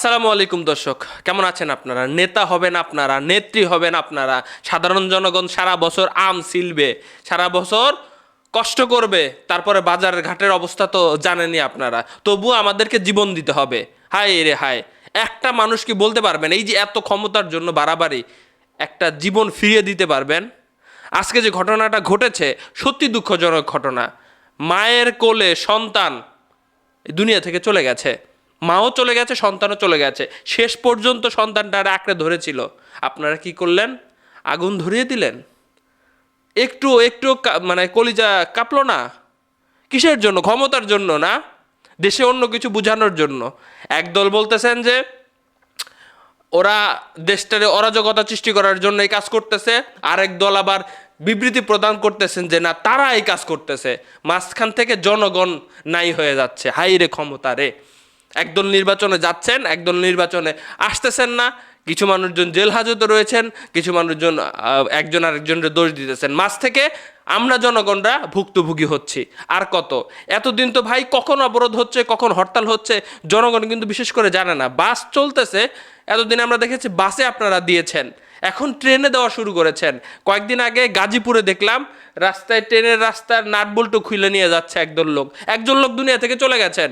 আসসালামু আলাইকুম দর্শক, কেমন আছেন আপনারা? নেতা হবেন আপনারা, নেত্রী হবেন আপনারা, সাধারণ জনগণ সারা বছর আম সিলবে, সারা বছর কষ্ট করবে, তারপরে বাজার ঘাটের অবস্থা তো জানেনই আপনারা, তবুও আমাদেরকে জীবন দিতে হবে। হায় রে হায়, একটা মানুষ কি বলতে পারবেন? এই যে এত ক্ষমতার জন্য বাড়াবাড়ি, একটা জীবন ফিরিয়ে দিতে পারবেন? আজকে যে ঘটনাটা ঘটেছে, সত্যি দুঃখজনক ঘটনা। মায়ের কোলে সন্তান দুনিয়া থেকে চলে গেছে। মাও চলে গেছে, সন্তানও চলে গেছে। শেষ পর্যন্ত সন্তানটা আর আঁকড়ে ধরেছিল। আপনারা কি করলেন? আগুন ধরিয়ে দিলেন? একটু একটু মানে কলিজা কাঁপলো না? কিসের জন্য? ক্ষমতার জন্য না? দেশে অন্য কিছু বোঝানোর জন্য। একদল বলতেছেন যে, ওরা দেশটারে অরাজকতা সৃষ্টি করার জন্য এই কাজ করতেছে। আরেক দল আবার বিবৃতি প্রদান করতেছেন যে, না তারা এই কাজ করতেছে। মাঝখান থেকে জনগণ নাই হয়ে যাচ্ছে। হাই রে ক্ষমতা রে। একদল নির্বাচনে যাচ্ছেন, একদল নির্বাচনে আসতেছেন না। কিছু মানুষজন জেল হাজতে রয়েছেন, কিছু মানুষজন একজন আরেকজনের দোষ দিতেছেন। মাঝ থেকে আমরা জনগণরা ভুক্তভোগী হচ্ছি। আর কত? এতদিন তো ভাই কখন অবরোধ হচ্ছে, কখন হরতাল হচ্ছে, জনগণ কিন্তু বিশেষ করে জানে না। বাস চলতেছে, এতদিন আমরা দেখেছি বাসে আপনারা দিয়েছেন। এখন ট্রেনে দেওয়া শুরু করেছেন। কয়েকদিন আগে গাজীপুরে দেখলাম, রাস্তায় ট্রেনের রাস্তার নাটবল্টু খুলে নিয়ে যাচ্ছে একদল লোক। একজন লোক দুনিয়া থেকে চলে গেছেন।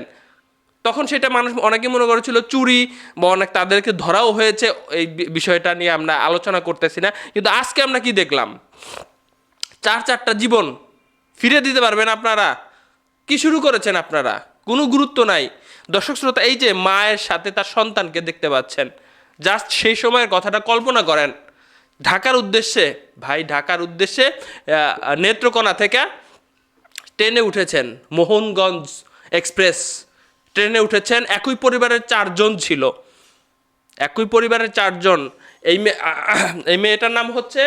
তখন সেটা মানুষ অনেকে মনে করেছিল চুরি বা অনেক তাদেরকে ধরাও হয়েছে। এই বিষয়টা নিয়ে আমরা আলোচনা করতেছি না। কিন্তু আজকে আমরা কি দেখলাম? চার চারটা জীবন ফিরে দিতে পারবেন আপনারা। কি শুরু করেছেন আপনারা? কোনো গুরুত্ব নাই। দর্শক শ্রোতা, এই যে মায়ের সাথে তার সন্তানকে দেখতে পাচ্ছেন, জাস্ট সেই সময়ের কথাটা কল্পনা করেন। ঢাকার উদ্দেশ্যে, ভাই ঢাকার উদ্দেশ্যে নেত্রকোনা থেকে ট্রেনে উঠেছেন মোহনগঞ্জ এক্সপ্রেস। ট্রেনে উঠেছেন, একই পরিবারের চারজন ছিল। একই পরিবারের চারজন। এই মেয়ে এই মেয়েটার নাম হচ্ছে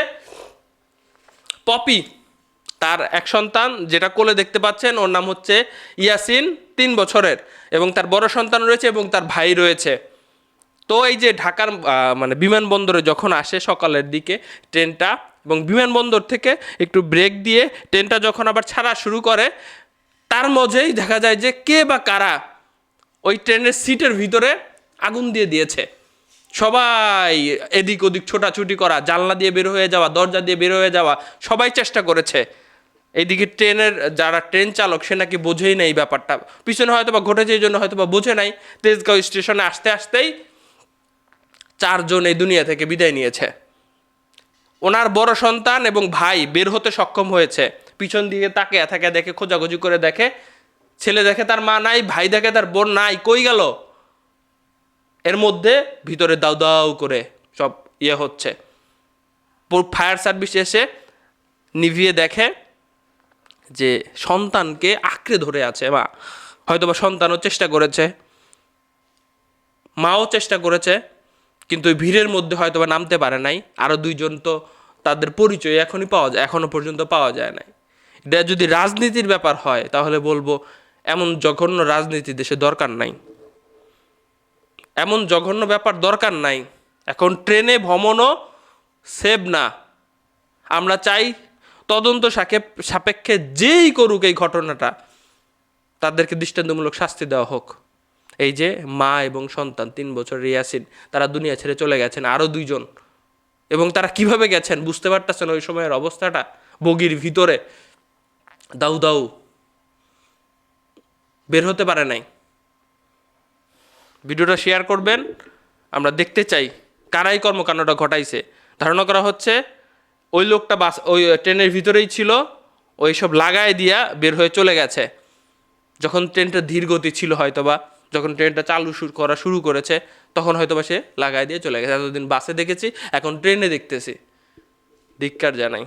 পপি। তার এক সন্তান, যেটা কোলে দেখতে পাচ্ছেন, ওর নাম হচ্ছে ইয়াসিন, তিন বছরের। এবং তার বড় সন্তান রয়েছে এবং তার ভাই রয়েছে। তো এই যে ঢাকার মানে বিমানবন্দরে যখন আসে সকালের দিকে ট্রেনটা, এবং বিমানবন্দর থেকে একটু ব্রেক দিয়ে ট্রেনটা যখন আবার ছাড়া শুরু করে, তার মধ্যেই দেখা যায় যে কে বা কারা ওই ট্রেনের সিটের ভিতরে আগুন দিয়ে দিয়েছে। সবাই এদিক ওদিক ছোটাছুটি করা, জানলা দিয়ে বের হয়ে যাওয়া, দরজা দিয়ে বের হয়ে যাওয়া, সবাই চেষ্টা করেছে। এইদিকে ট্রেনের যারা ট্রেন চালক, সে নাকি বোঝেই না এই ব্যাপারটা। পিছনে হয়তো বা ঘটেছে, এই জন্য হয়তো বা বোঝে নাই। তেজগাঁও স্টেশনে আসতে আসতেই চারজন এই দুনিয়া থেকে বিদায় নিয়েছে। ওনার বড় সন্তান এবং ভাই বের হতে সক্ষম হয়েছে। পিছন দিকে তাকে থাকে দেখে, খোঁজাখুঁজি করে দেখে ছেলে দেখে তার মা নাই, ভাই দেখে তার বোন নাই, কই গেল? এর মধ্যে ভিতরে দাউ দাউ করে সব ইয়ে হচ্ছে। ফায়ার সার্ভিস এসে নিভিয়ে দেখে যে সন্তানকে আঁকড়ে ধরে আছে, মা। হয়তোবা সন্তানও চেষ্টা করেছে, মাও চেষ্টা করেছে, কিন্তু ওই ভিড়ের মধ্যে হয়তো বা নামতে পারে নাই। আরও দুইজন তো তাদের পরিচয় এখনই পাওয়া যায় এখনও পর্যন্ত পাওয়া যায় নাই। এটা যদি রাজনীতির ব্যাপার হয়, তাহলে বলব এমন জঘন্য রাজনীতি দেশে দরকার নাই। এমন জঘন্য ব্যাপার দরকার নাই। এখন ট্রেনে ভ্রমণও সেভ না। আমরা চাই তদন্ত সাপেক্ষে যেই করুক এই ঘটনাটা, তাদেরকে দৃষ্টান্তমূলক শাস্তি দেওয়া হোক। এই যে মা এবং সন্তান, তিন বছর রিয়াসিন, তারা দুনিয়া ছেড়ে চলে গেছেন আরও দুইজন। এবং তারা কীভাবে গেছেন বুঝতে পারতেছেন ওই সময়ের অবস্থাটা? বগির ভিতরে দাউ দাউ বের হতে পারে নাই। ভিডিওটা শেয়ার করবেন। আমরা দেখতে চাই কারাই কর্মকাণ্ডটা ঘটাইছে। ধারণা করা হচ্ছে ওই লোকটা বাস, ওই ট্রেনের ভিতরেই ছিল, ওই সব লাগায় দিয়া বের হয়ে চলে গেছে। যখন ট্রেনটা ধীর গতি ছিল হয়তোবা, যখন ট্রেনটা চালু শুরু, করা শুরু করেছে, তখন হয়তোবা সে লাগায় দিয়ে চলে গেছে। এতদিন বাসে দেখেছি, এখন ট্রেনে দেখতেছি। ধিক্কার জানাই।